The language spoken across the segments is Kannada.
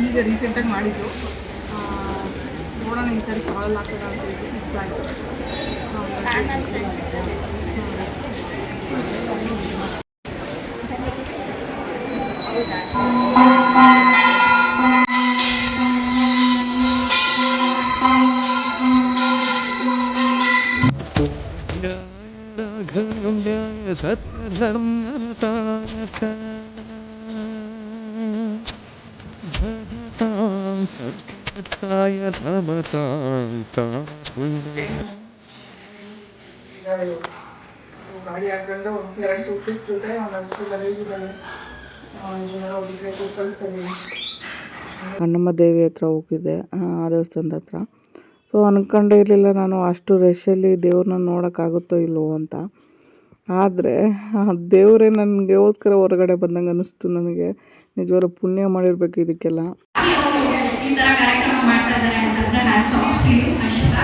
ಈಗ ರೀಸೆಂಟಾಗಿ ಮಾಡಿದ್ದು ನೋಡೋಣ ಈ ಸರಿ ಕಾಲಲ್ಲಿ ಹಾಕೋಣ ಅಂತ ಹೇಳಿ ಇಷ್ಟ ಆಯಿತು. ಇದಾವೆ ಇದ್ದೀನಿ ಕಣ್ಣಮ್ಮ ದೇವಿ ಹತ್ರ ಹೋಗಿದ್ದೆ, ಆ ಆ ದೇವಸ್ಥಾನದ ಹತ್ರ. ಸೊ ಅನ್ಕೊಂಡೇ ಇರಲಿಲ್ಲ ನಾನು, ಅಷ್ಟು ರಶಲ್ಲಿ ದೇವ್ರನ್ನ ನೋಡೋಕ್ಕಾಗುತ್ತೋ ಇಲ್ವೋ ಅಂತ. ಆದರೆ, ಆ, ದೇವರೇ ನನಗೋಸ್ಕರ ಹೊರಗಡೆ ಬಂದಂಗೆ ಅನ್ನಿಸ್ತು ನನಗೆ. ನಿಜವಾಗ್ಲೂ ಪುಣ್ಯ ಮಾಡಿರ್ಬೇಕು ಇದಕ್ಕೆಲ್ಲ ಈ ತರ ಕಾರ್ಯಕ್ರಮ ಮಾಡ್ತಾ ಇದ್ದಾರೆ ಅಂತಂದ್ರೆ hats off to you Harshita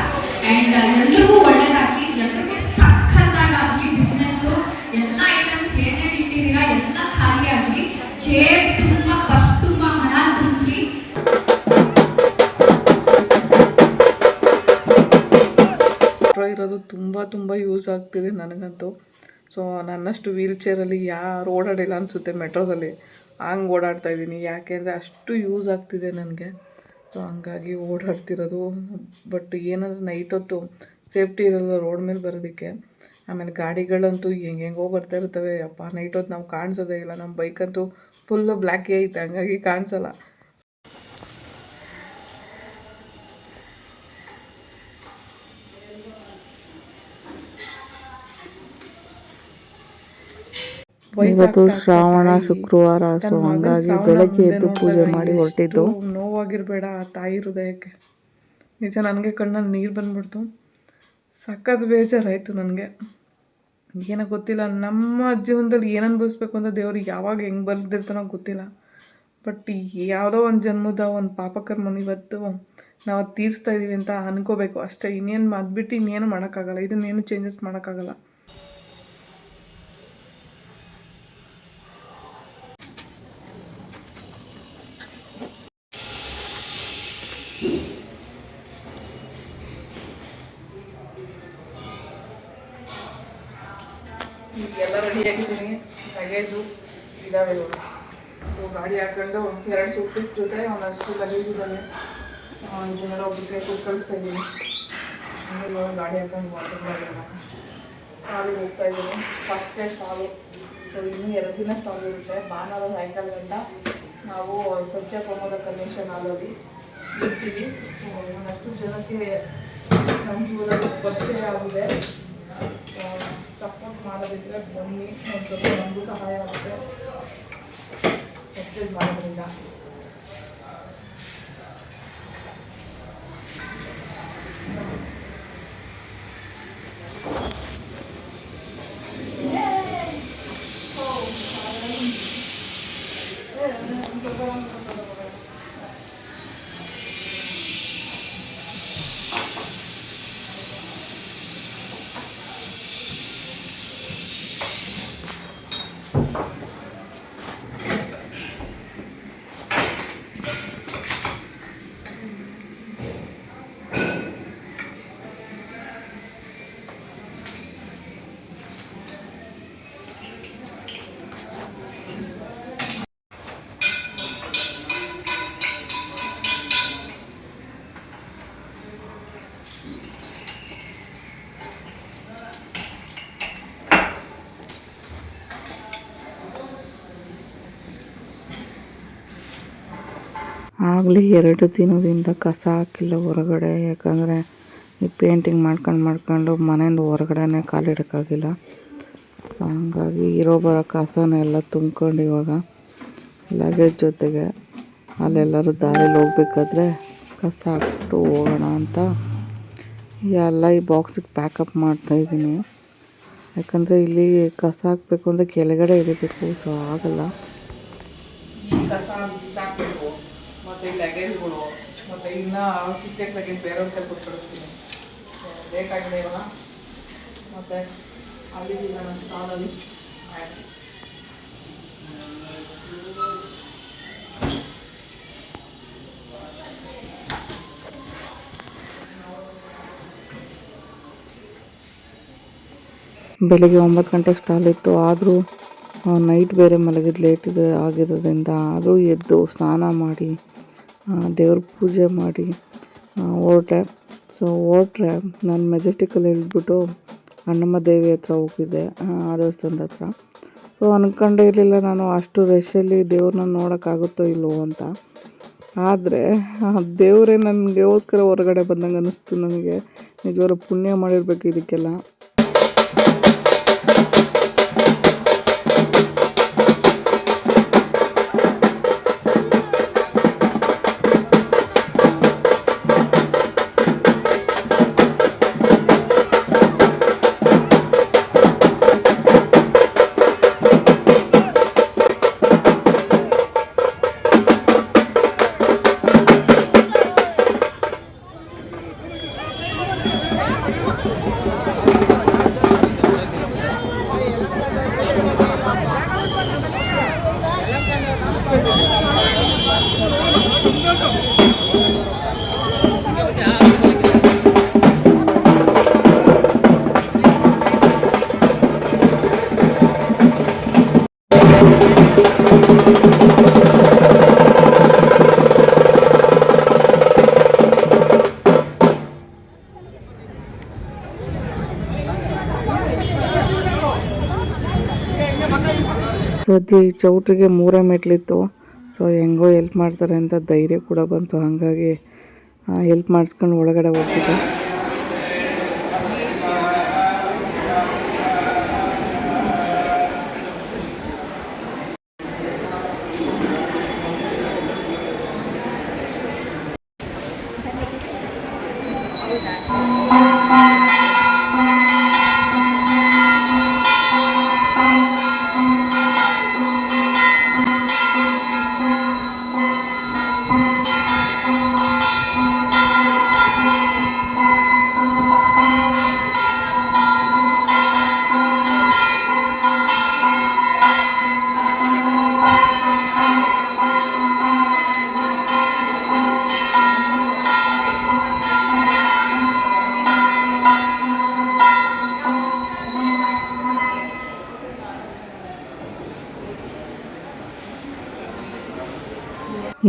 and ಎಲ್ರಿಗೂ ಒಳ್ಳೇದಾಗಲಿ, ಎಲ್ರಿಗೂ ಸಖತ್ತಾಗಲಿ ಬಿಸ್ನೆಸ್ಸು ಎಲ್ಲ ಐಟಮ್ಸ್ ಏನೇನು ಇಟ್ಟಿದ್ದೀರಾ, ಎಲ್ಲ ಖಾಲಿ ಆಗಲಿ. ಜೇಬ್ ತುಂಬ ಪರ್ಸ್ ತುಂಬ ಹಣ ತುಂಬ್ರಿ ಇರೋದು ತುಂಬ ತುಂಬ ಯೂಸ್ ಆಗ್ತಿದೆ ನನಗಂತೂ. ಸೊ ನನ್ನಷ್ಟು ವೀಲ್ ಚೇರಲ್ಲಿ ಯಾರು ಓಡಾಡಿಲ್ಲ ಅನಿಸುತ್ತೆ ಮೆಟ್ರೋದಲ್ಲಿ ಹಂಗೆ ಓಡಾಡ್ತಾ ಇದ್ದೀನಿ. ಯಾಕೆಂದರೆ ಅಷ್ಟು ಯೂಸ್ ಆಗ್ತಿದೆ ನನಗೆ. ಸೊ ಹಂಗಾಗಿ ಓಡಾಡ್ತಿರೋದು. ಬಟ್ ಏನಂದ್ರೆ ನೈಟ್ ಹೊತ್ತು ಸೇಫ್ಟಿ ಇರಲ್ಲ ರೋಡ್ ಮೇಲೆ ಬರೋದಕ್ಕೆ. ಆಮೇಲೆ ಗಾಡಿಗಳಂತೂ ಹೆಂಗೆಂಗೋ ಬರ್ತಾ ಇರ್ತವೆ ಅಪ್ಪ ನೈಟ್ ಹೊತ್ತು ನಾವು ಕಾಣಿಸೋದೇ ಇಲ್ಲ. ನಮ್ಮ ಬೈಕಂತೂ ಫುಲ್ಲು ಬ್ಲ್ಯಾಕೇ ಐತೆ. ಹಂಗಾಗಿ ಕಾಣಿಸಲ್ಲ. ಇವತ್ತು ಶ್ರಾವಣ ಶುಕ್ರವಾರ ಸೊ ಹಂಗಾಗಿ ಬೆಳಗ್ಗೆ ಎದ್ದು ಪೂಜೆ ಮಾಡಿ ಹೊರಟಿದ್ದು. ನೋವಾಗಿರ್ಬೇಡ ಆ ತಾಯಿ ಹೃದಯಕ್ಕೆ. ನಿಜ ನನಗೆ ಕಣ್ಣಲ್ಲಿ ನೀರು ಬಂದ್ಬಿಡ್ತು. ಸಖತ್ ಬೇಜಾರಾಯಿತು ನನಗೆ. ಏನೋ ಗೊತ್ತಿಲ್ಲ ನಮ್ಮ ಜೀವನದಲ್ಲಿ ಏನು ಅನುಭವಿಸ್ಬೇಕು ಅಂತ ದೇವ್ರಿಗೆ ಯಾವಾಗ ಹೆಂಗೆ ಬರ್ಸ್ದಿರ್ತಾನೋ ಗೊತ್ತಿಲ್ಲ. ಬಟ್ ಯಾವುದೋ ಒಂದು ಜನ್ಮದ ಒಂದು ಪಾಪಕರ್ಮನ ಇವತ್ತು ನಾವು ಅದು ತೀರಿಸ್ತಾ ಇದೀವಿ ಅಂತ ಅನ್ಕೋಬೇಕು. ಅಷ್ಟೇ ಇನ್ನೇನು ಅದ್ಬಿಟ್ಟು ಇನ್ನೇನು ಮಾಡೋಕ್ಕಾಗಲ್ಲ. ಇದನ್ನೇನು ಚೇಂಜಸ್ ಮಾಡೋಕ್ಕಾಗಲ್ಲ. ಎಲ್ಲ ರೆಡಿ ಆಗಿದ್ದೀನಿ. ಲಗೇಜು ಇದಾವೆ ಸೊ ಗಾಡಿ ಹಾಕೊಂಡು ಎರಡು ಸೂಟ್ ಪೀಸ್ ಜೊತೆ ಒಂದಷ್ಟು ಲಗೇಜ್ ಇದ್ದಾವೆ ಇದನ್ನೆಲ್ಲ ಒಬ್ಬರಿಗೆ ಕೊಟ್ಟು ಕಳಿಸ್ತಾ ಇದ್ದೀನಿ. ಇವಾಗ ಗಾಡಿ ಹಾಕೊಂಡು ಮಾಡಿಲ್ಲ ಶಾಲೆಗೆ ಹೋಗ್ತಾ ಇದ್ದೀನಿ. ಫಸ್ಟ್ ಡೇ ಸ್ಟಾಲು ಸೊ ಇನ್ನೂ ಎರಡು ದಿನ ಸ್ಟಾಲ್ ಇರುತ್ತೆ. ಭಾನುವಾರ ಸಾಯಂಕಾಲ ಗಂಟ ನಾವು ಸ್ವಚ್ಛ ಪ್ರಮೋದ ಕನ್ವೆನ್ಷನ್ ಹಾಲಲ್ಲಿ ಇರ್ತೀವಿ ಸೊ ಒಂದಷ್ಟು ಜನಕ್ಕೆ ನಮ್ಮ ಪರಿಚಯ ಆಗಿದೆ. ಸಪೋರ್ಟ್ ಮಾಡೋದಿದ್ರೆ ಬನ್ನಿ. ಒಂದು ಸ್ವಲ್ಪ ನಮಗೂ ಸಹಾಯ ಆಗುತ್ತೆ. ಎಕ್ಸ್ಚೇಂಜ್ ಮಾಡೋದ್ರಿಂದ. ಆಗಲಿ ಎರಡು ದಿನದಿಂದ ಕಸ ಹಾಕಿಲ್ಲ ಹೊರಗಡೆ. ಯಾಕಂದರೆ ಈ ಪೇಂಟಿಂಗ್ ಮಾಡ್ಕೊಂಡು ಮಾಡ್ಕೊಂಡು ಮನೆಯಿಂದ ಹೊರಗಡೆನೇ ಕಾಲಿಡೋಕ್ಕಾಗಿಲ್ಲ ಸೊ ಹಂಗಾಗಿ ಇರೋ ಬರೋ ಕಸನೆಲ್ಲ ತುಂಬ್ಕೊಂಡು ಇವಾಗ ಲಗೇಜ್ ಜೊತೆಗೆ ಅಲ್ಲೆಲ್ಲರೂ ದಾರಿಲಿ ಹೋಗ್ಬೇಕಾದ್ರೆ ಕಸ ಹಾಕ್ಬಿಟ್ಟು ಹೋಗೋಣ ಅಂತ ಎಲ್ಲ ಈ ಬಾಕ್ಸಿಗೆ ಪ್ಯಾಕಪ್ ಮಾಡ್ತಾಯಿದ್ದೀನಿ ಯಾಕಂದರೆ ಇಲ್ಲಿ ಕಸ ಹಾಕಬೇಕು ಅಂದರೆ ಕೆಳಗಡೆ ಇಳಿಬೇಕು ಸೊ ಆಗಲ್ಲ. ಕಸ ಮತ್ತೆ ಈ ಲಗೇಜ್ಗಳು ಮತ್ತು ಇನ್ನೂ ಸಿಕ್ಕೇಸ್ ಲಗೇಜ್ ಬೇರೆಯವ್ರ ಕೈ ಕೊಟ್ಟು ಕಳಿಸ್ತೀನಿ. ಬೇಕಾಗಿದೆ ಇವಾಗ. ಮತ್ತು ಅಲ್ಲಿ ನನ್ನ ಸ್ಟಾಲಲ್ಲಿ ಬೆಳಗ್ಗೆ ಒಂಬತ್ತು ಗಂಟೆಗೆ ಸ್ಟಾಲ್ ಇತ್ತು. ಆದರೂ ನೈಟ್ ಬೇರೆ ಮಲಗಿದ್ದು ಲೇಟ್ ಇದೆ ಆಗಿರೋದ್ರಿಂದ ಆದರೂ ಎದ್ದು ಸ್ನಾನ ಮಾಡಿ ದೇವ್ರ ಪೂಜೆ ಮಾಡಿ ಆ, ಹೊರಟೆ. ಸೊ ಹೊರಟ್ರೆ ನಾನು ಮೆಜೆಸ್ಟಿಕಲ್ಲಿ ಇಳಿದ್ಬಿಟ್ಟು ಅಣ್ಣಮ್ಮ ದೇವಿ ಹತ್ರ ಹೋಗಿದ್ದೆ ಆ, ಆ ದೇವಸ್ಥಾನದ ಹತ್ರ. ಸೊ ಅಂದ್ಕೊಂಡೇ ಇರಲಿಲ್ಲ ನಾನು ಅಷ್ಟು ರಶಲ್ಲಿ ದೇವ್ರನ್ನ ನೋಡೋಕ್ಕಾಗುತ್ತೋ ಇಲ್ವೋ ಅಂತ. ಆದರೆ ದೇವರೇ ನನಗೋಸ್ಕರ ಹೊರಗಡೆ ಬಂದಂಗೆ ಅನ್ನಿಸ್ತು ನನಗೆ. ನಿಜವಾಗ್ಲೂ ಪುಣ್ಯ ಮಾಡಿರಬೇಕು ಇದಕ್ಕೆಲ್ಲ. ಸದ್ಯ ಈ ಚೌಟ್ರಿಗೆ ಮೂರೇ ಮೆಟ್ಲಿತ್ತು. ಸೊ, ಹೆಂಗೋ ಹೆಲ್ಪ್ ಮಾಡ್ತಾರೆ ಅಂತ ಧೈರ್ಯ ಕೂಡ ಬಂತು. ಹಾಗಾಗಿ ಹೆಲ್ಪ್ ಮಾಡಿಸ್ಕೊಂಡು ಒಳಗಡೆ ಹೋಗ್ಬಿಟ್ಟು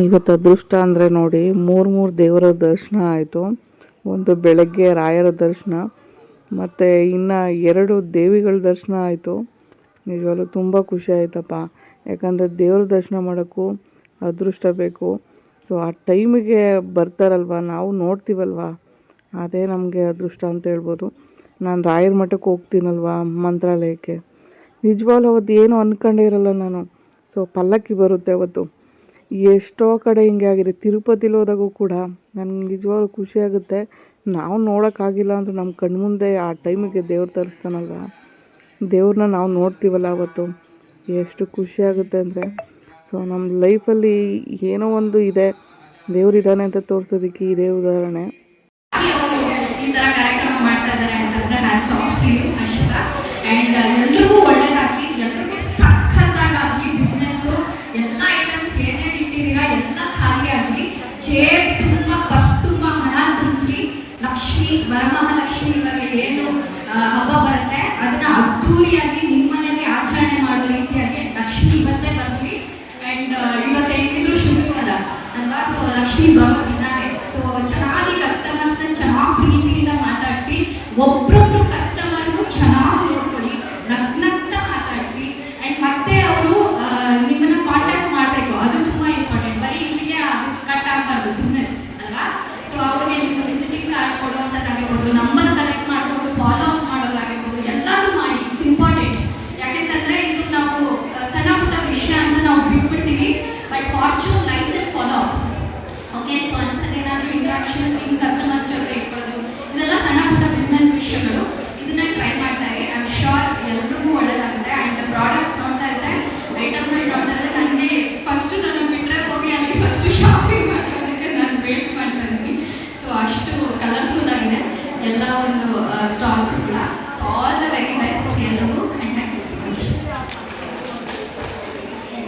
ಇವತ್ತು ಅದೃಷ್ಟ ಅಂದರೆ ನೋಡಿ, ಮೂರು ಮೂರು ದೇವರ ದರ್ಶನ ಆಯಿತು. ಒಂದು ಬೆಳಗ್ಗೆ ರಾಯರ ದರ್ಶನ, ಮತ್ತು ಇನ್ನು ಎರಡು ದೇವಿಗಳ ದರ್ಶನ ಆಯಿತು. ನಿಜವಾಗ್ಲೂ ತುಂಬ ಖುಷಿ ಆಯ್ತಪ್ಪ. ಯಾಕಂದರೆ ದೇವ್ರ ದರ್ಶನ ಮಾಡೋಕ್ಕೂ ಅದೃಷ್ಟ ಬೇಕು. ಸೊ ಆ ಟೈಮಿಗೆ ಬರ್ತಾರಲ್ವ, ನಾವು ನೋಡ್ತೀವಲ್ವ? ಅದೇ ನಮಗೆ ಅದೃಷ್ಟ ಅಂತ ಹೇಳ್ಬೋದು. ನಾನು ರಾಯರ ಮಠಕ್ಕೆ ಹೋಗ್ತೀನಲ್ವ ಮಂತ್ರಾಲಯಕ್ಕೆ? ನಿಜವಾಗ್ಲೂ ಅವತ್ತು ಏನು ಅಂದ್ಕೊಂಡೇ ಇರಲ್ಲ ನಾನು. ಸೊ ಪಲ್ಲಕ್ಕಿ ಬರುತ್ತೆ ಅವತ್ತು. ಎಷ್ಟೋ ಕಡೆ ಹಿಂಗೆ ಆಗಿದೆ. ತಿರುಪತಿಲಿ ಹೋದಾಗೂ ಕೂಡ ನನಗೆ ನಿಜವಾಗ್ಲೂ ಖುಷಿ ಆಗುತ್ತೆ. ನಾವು ನೋಡೋಕ್ಕಾಗಿಲ್ಲ ಅಂದರೂ ನಮ್ಮ ಕಣ್ಮುಂದೆ ಆ ಟೈಮಿಗೆ ದೇವ್ರು ತರಿಸ್ತಾನಲ್ವ? ದೇವ್ರನ್ನ ನಾವು ನೋಡ್ತೀವಲ್ಲ ಅವತ್ತು. ಎಷ್ಟು ಖುಷಿ ಆಗುತ್ತೆ ಅಂದರೆ. ಸೊ ನಮ್ಮ ಲೈಫಲ್ಲಿ ಏನೋ ಒಂದು ಇದೆ. ದೇವ್ರಿದ್ದಾನೆ ಅಂತ ತೋರಿಸೋದಕ್ಕೆ ಇದೇ ಉದಾಹರಣೆ. ಈ ಮಾಡ್ತಾ ಇದ್ದಾರೆ hats off you, Harshita. And ಎಲ್ರಿಗೂ ಜೇಬ್ ತುಂಬ ಪರ್ಸ್ ತುಂಬ ಹಣ ತುಂಬಿ ಲಕ್ಷ್ಮಿ, ವರಮಹಾಲಕ್ಷ್ಮಿ ಇವಾಗ ಏನು ಹಬ್ಬ ಬರುತ್ತೆ, ಅದನ್ನ ಅದ್ದೂರಿಯಾಗಿ ನಿಮ್ಮ ಮನೆಯಲ್ಲಿ ಆಚರಣೆ ಮಾಡೋ ರೀತಿಯಾಗಿ ಲಕ್ಷ್ಮಿ ಇವತ್ತೇ ಬರಲಿ ಅಂಡ್ ಇವತ್ತು ಹೆಂಗಿದ್ರು ಶುಕ್ರವಾರ. ಅಲ್ವಾ? ಸೊ ಲಕ್ಷ್ಮಿ ಬರೋದಿದ್ದಾರೆ ಸೊ ಚೆನ್ನಾಗಿ ಕಸ್ಟಮರ್ಸ್ನ ಚೆನ್ನಾಗಿ ಪ್ರೀತಿಯಿಂದ ಮಾತಾಡಿಸಿ, ಒಬ್ರೊಬ್ರು ಕಸ್ಟಮರ್ನು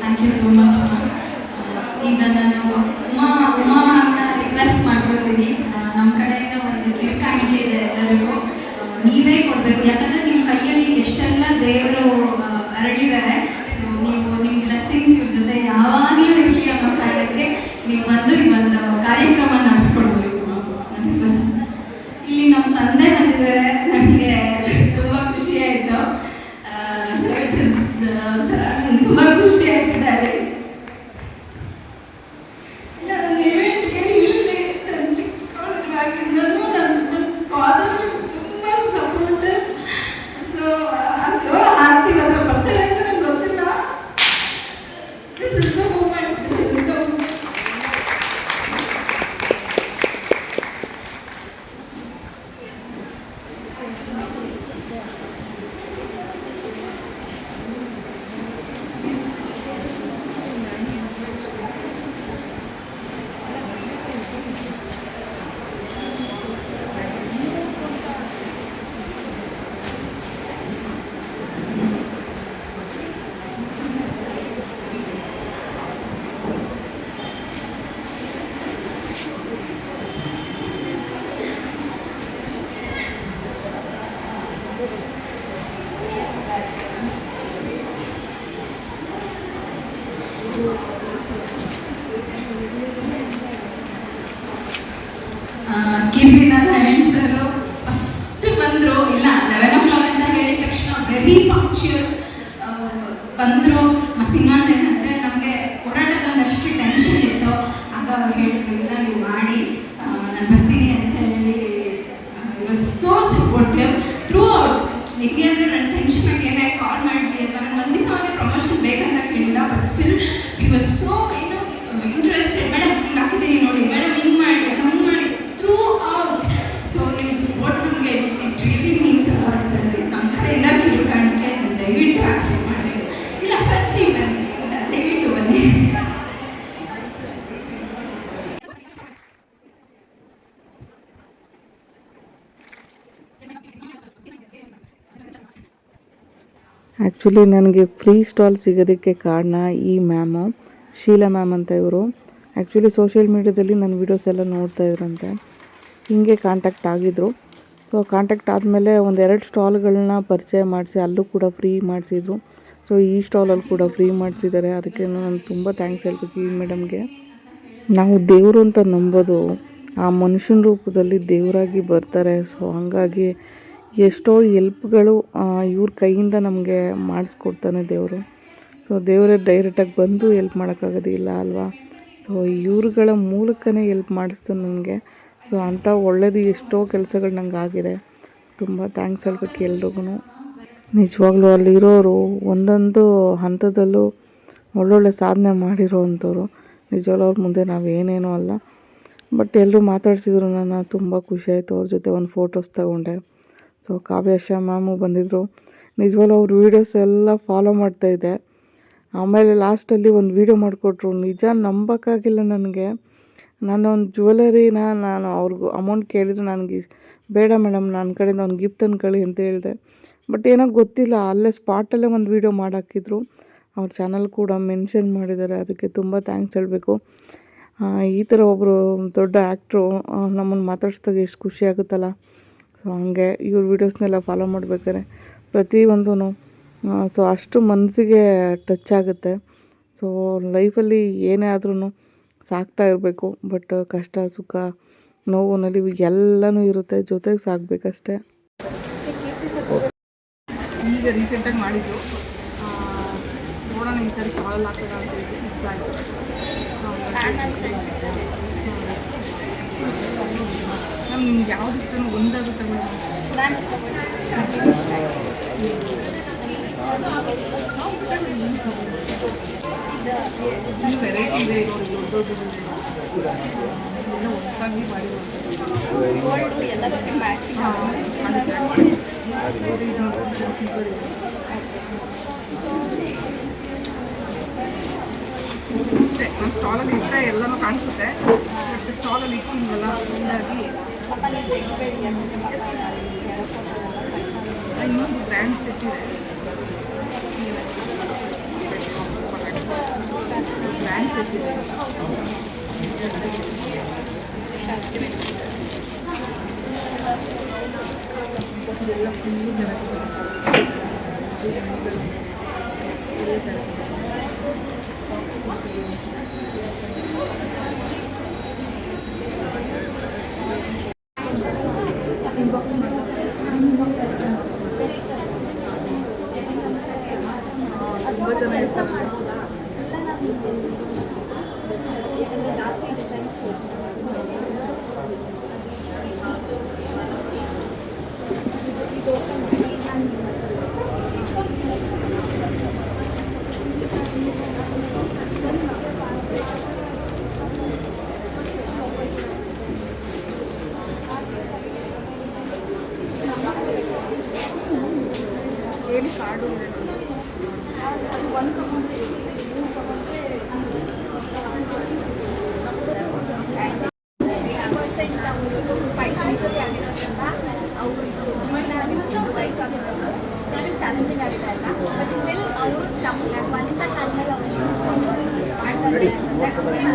thank you so much ma'am ಈಗ ನಾನು ಉಮಾ ಉಮಾ ಮ್ಯಾಮ್ನ ರಿಕ್ವೆಸ್ಟ್ ಮಾಡ್ಕೊತೀನಿ uh, ನಮ್ಮ ಕಡೆಯಿಂದ ಒಂದು ಕಿರುಕಾಣಿಕೆ ಇದೆ ಎಲ್ಲರಿಗೂ. Uh, ನೀವೇ ಕೊಡಬೇಕು. ಯಾಕಂದರೆ ನಿಮ್ಮ ಕೈಯಲ್ಲಿ ಎಷ್ಟೆಲ್ಲ ದೇವರು uh, ಅರಳಿದ್ದಾರೆ. ಸೊ ನೀವು ನಿಮ್ಮ ಬ್ಲೆಸ್ಸಿಂಗ್ಸ್ ಇವ್ರ ಜೊತೆ ಯಾವಾಗಲೂ ಇರಲಿ ಅನ್ನೋ ಕಾರಣಕ್ಕೆ ನೀವು ಬಂದು ಇವತ್ತು ಇಲ್ಲ. ಲೆವೆನ್ ಓ ಕ್ಲಾಕ್ ಅಂತ ಹೇಳಿದ ತಕ್ಷಣ ವೆರಿ ಪಂಕ್ಚುಯಲ್ ಬಂದರು. ಮತ್ತು ಇನ್ನೊಂದೇನೆಂದರೆ ನಮಗೆ ಆ್ಯಕ್ಚುಲಿ ನನಗೆ ಫ್ರೀ ಸ್ಟಾಲ್ ಸಿಗೋದಕ್ಕೆ ಕಾರಣ ಈ ಮ್ಯಾಮು, ಶೀಲಾ ಮ್ಯಾಮ್ ಅಂತ ಇವರು. ಆ್ಯಕ್ಚುಲಿ ಸೋಷಿಯಲ್ ಮೀಡ್ಯಾದಲ್ಲಿ ನನ್ನ ವೀಡಿಯೋಸ್ ಎಲ್ಲ ನೋಡ್ತಾ ಇದ್ರಂತೆ. ಹಿಂಗೆ ಕಾಂಟ್ಯಾಕ್ಟ್ ಆಗಿದ್ರು. ಸೊ ಕಾಂಟ್ಯಾಕ್ಟ್ ಆದಮೇಲೆ ಒಂದೆರಡು ಸ್ಟಾಲ್ಗಳನ್ನ ಪರಿಚಯ ಮಾಡಿಸಿ, ಅಲ್ಲೂ ಕೂಡ ಫ್ರೀ ಮಾಡಿಸಿದ್ರು. ಸೊ ಈ ಸ್ಟಾಲಲ್ಲಿ ಕೂಡ ಫ್ರೀ ಮಾಡಿಸಿದ್ದಾರೆ. ಅದಕ್ಕೆ ನಾನು ತುಂಬ ಥ್ಯಾಂಕ್ಸ್ ಹೇಳ್ಬೇಕು ಈ ಮೇಡಮ್ಗೆ. ನಾವು ದೇವರು ಅಂತ ನಂಬೋದು. ಆ ಮನುಷ್ಯನ ರೂಪದಲ್ಲಿ ದೇವರಾಗಿ ಬರ್ತಾರೆ. ಸೊ ಹಾಗಾಗಿ ಎಷ್ಟೋ ಎಲ್ಪ್ಗಳು ಇವ್ರ ಕೈಯಿಂದ ನಮಗೆ ಮಾಡಿಸ್ಕೊಡ್ತಾನೆ ದೇವರು. ಸೊ ದೇವರೇ ಡೈರೆಕ್ಟಾಗಿ ಬಂದು ಎಲ್ಪ್ ಮಾಡೋಕ್ಕಾಗೋದಿಲ್ಲ ಅಲ್ವಾ? ಸೊ ಇವ್ರುಗಳ ಮೂಲಕನೇ ಎಲ್ಪ್ ಮಾಡಿಸ್ತಾನೆ ನನಗೆ ಸೊ ಅಂಥ ಒಳ್ಳೇದು ಎಷ್ಟೋ ಕೆಲಸಗಳು ನಂಗೆ ಆಗಿದೆ. ತುಂಬ ಥ್ಯಾಂಕ್ಸ್ ಹೇಳ್ಬೇಕು ಎಲ್ರಿಗೂ ನಿಜವಾಗ್ಲೂ ಅಲ್ಲಿರೋರು ಒಂದೊಂದು ಹಂತದಲ್ಲೂ ಒಳ್ಳೊಳ್ಳೆ ಸಾಧನೆ ಮಾಡಿರೋ ಅಂಥವ್ರು ನಿಜವಾಗ್ಲೂ ಅವ್ರ ಮುಂದೆ ನಾವು ಏನೇನೂ ಅಲ್ಲ. ಬಟ್ ಎಲ್ಲರೂ ಮಾತಾಡ್ಸಿದ್ರು, ನಾನು ತುಂಬ ಖುಷಿಯಾಯಿತು ಅವ್ರ ಜೊತೆ ಒಂದು ಫೋಟೋಸ್ ತಗೊಂಡೆ. ಸೊ ಕಾವ್ಯ ಶಾ ಮ್ಯಾಮು ಬಂದಿದ್ದರು ನಿಜವಾಗ್ಲೂ ಅವ್ರ ವೀಡಿಯೋಸ್ ಎಲ್ಲ ಫಾಲೋ ಮಾಡ್ತಾಯಿದ್ದೆ ಆಮೇಲೆ ಲಾಸ್ಟಲ್ಲಿ ಒಂದು ವೀಡಿಯೋ ಮಾಡಿಕೊಟ್ರು. ನಿಜ ನಂಬೋಕ್ಕಾಗಿಲ್ಲ ನನಗೆ. ನಾನು ಒಂದು ಜ್ಯುವೆಲರಿನ ನಾನು ಅವ್ರಿಗೂ ಅಮೌಂಟ್ ಕೇಳಿದ್ರು ನನಗೆ. ಬೇಡ ಮೇಡಮ್ ನನ್ನ ಕಡೆಯಿಂದ ಒಂದು ಗಿಫ್ಟ್ ಕಳಿ ಅಂತ ಹೇಳಿದೆ. ಬಟ್ ಏನೋ ಗೊತ್ತಿಲ್ಲ, ಅಲ್ಲೇ ಸ್ಪಾಟಲ್ಲೇ ಒಂದು ವೀಡಿಯೋ ಮಾಡಾಕಿದ್ರು. ಅವ್ರ ಚಾನಲ್ ಕೂಡ ಮೆನ್ಷನ್ ಮಾಡಿದ್ದಾರೆ. ಅದಕ್ಕೆ ತುಂಬ ಥ್ಯಾಂಕ್ಸ್ ಹೇಳಬೇಕು. ಈ ಥರ ಒಬ್ಬರು ದೊಡ್ಡ ಆ್ಯಕ್ಟ್ರು ನಮ್ಮನ್ನು ಮಾತಾಡ್ಸ್ದಾಗ ಎಷ್ಟು ಖುಷಿ ಆಗುತ್ತಲ್ಲ. ಸೊ ಹಾಗೆ ಇವ್ರ ವೀಡಿಯೋಸ್ನೆಲ್ಲ ಫಾಲೋ ಮಾಡ್ಬೇಕಾದ್ರೆ ಪ್ರತಿಯೊಂದೂ ಸೊ ಅಷ್ಟು ಮನಸ್ಸಿಗೆ ಟಚ್ ಆಗುತ್ತೆ. ಸೊ ಲೈಫಲ್ಲಿ ಏನೇ ಆದ್ರೂ ಸಾಕ್ತಾ ಇರಬೇಕು ಬಟ್ ಕಷ್ಟ, ಸುಖ, ನೋವು, ನಲಿವು ಎಲ್ಲನೂ ಇರುತ್ತೆ. ಜೊತೆಗೆ ಸಾಕಬೇಕಷ್ಟೇ. ಈಗ ರೀಸೆಂಟಾಗಿ ಮಾಡಿದ್ದು ನೋಡೋಣ ಈ ಸರಿ ಕಾಲಲ್ಲಿ ಹಾಕೋಣ ಅಂತ ಇಷ್ಟ ಮ್ಯಾಮ್ ನಿಮ್ಗೆ ಯಾವ್ದು ಇಷ್ಟನೋ ಒಂದಾದ್ರು ತಗೊಳ್ಳಿ. ವೆರೈಟಿ ಇದೆ ನೋಡಿ ದೊಡ್ಡ ದೊಡ್ಡ ಎಲ್ಲ ಹೊಸದಾಗಿ ಮಾಡಿರೋದು. ಇಷ್ಟೇ ನಮ್ಮ ಸ್ಟಾಲಲ್ಲಿ ಇಟ್ಟರೆ ಎಲ್ಲನೂ ಕಾಣಿಸುತ್ತೆ. ಸ್ಟಾಲಲ್ಲಿ ಇಟ್ಟಿಲ್ವಲ್ಲ ಹಂಗಾಗಿ ಇನ್ನೊಂದು ಬ್ರ್ಯಾಂಡ್ ಸೆಟ್ ಇದೆ ಬ್ರ್ಯಾಂಡ್ ಸೆಟ್ ಇದೆ ಇದೆಲ್ಲ ಫುಲ್ಲು ತುಂಬ ಚೆನ್ನಾಗಿರ್ತದೆ ಹೇಳಿ ಕಾರ್ಡು ಇದೆ ಪರ್ಸೆಂಟ್ ಅವರು ಫೈನಾನ್ಷಿಯಲಿ ಆಗಿರೋದ್ರಿಂದ ಅವ್ರದ್ದು ಜೀವನ ಆಗಿರ್ಬೋದು ಲೈಫ್ ಆಗಿರ್ಬೋದು ಎಷ್ಟು ಚಾಲೆಂಜಿಂಗ್ ಆಗಿದೆ ಅಲ್ಲ ಬಟ್ ಸ್ಟಿಲ್ ಅವರು ತಮ್ಮ ಸ್ವಂತ ಕಾಲದಲ್ಲಿ ಅವರು ಮಾಡ್ತಾರೆ ಅಂತಂದರೆ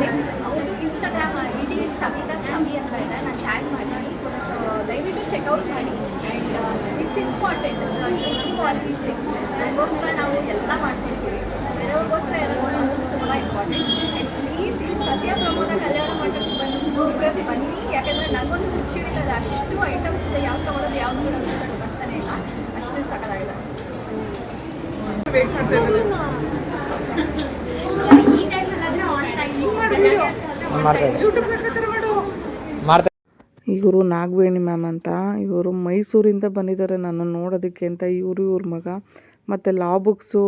ಅವ್ರದ್ದು ಇನ್ಸ್ಟಾಗ್ರಾಮ್ ಇಡೀ ಸವಿತಾ ಸವಿ ಅಂತ ಇದೆ ನಾನು ಟ್ಯಾಗ್ ಮಾಡಿ ಸೊ ದಯವಿಟ್ಟು ಚೆಕ್ಔಟ್ ಮಾಡಿ and it's important see all these things ನನಗೋಸ್ಕರ ನಾವು ಎಲ್ಲ ಮಾಡ್ಕೊಳ್ತೀವಿ ಬೇರೆಯವ್ರಿಗೋಸ್ಕರ ಎಲ್ಲ ಮಾಡೋದು ತುಂಬ ಇಂಪಾರ್ಟೆಂಟ್ ಆ್ಯಂಡ್ ಪ್ಲೀಸ್ ಇಲ್ಲಿ ಸದ್ಯ ಪ್ರಮೋದ ಕಲ್ಯಾಣ ಮಂಟಪಕ್ಕೆ ಬಂದು ಬನ್ನಿ ಯಾಕಂದರೆ ನನಗೊಂದು ಹುಚ್ಚು ಹಿಡಿತದೆ ಅಷ್ಟು ಐಟಮ್ಸ್ ಇದೆ ಯಾವ್ದು ತೊಗೊಳೋದು ಯಾವ್ದು ಬಿಡೋದು ಅಂತ ಗೊತ್ತಾಗ್ತಾನೆ ಇಲ್ಲ ಅಷ್ಟು ಸಕಲಾಗಿದೆ ವೇಟ್ ಮಾಡ್ತಾ ಇದ್ದಾರೆ. ಮಾಡ್ತಾ ಇವರು ನಾಗವೇಣಿ ಮ್ಯಾಮ್ ಅಂತ. ಇವರು ಮೈಸೂರಿಂದ ಬಂದಿದ್ದಾರೆ ನನ್ನ ನೋಡೋದಕ್ಕೆ ಅಂತ. ಇವರು ಇವ್ರ ಮಗ. ಮತ್ತು ಲಾ ಬುಕ್ಸು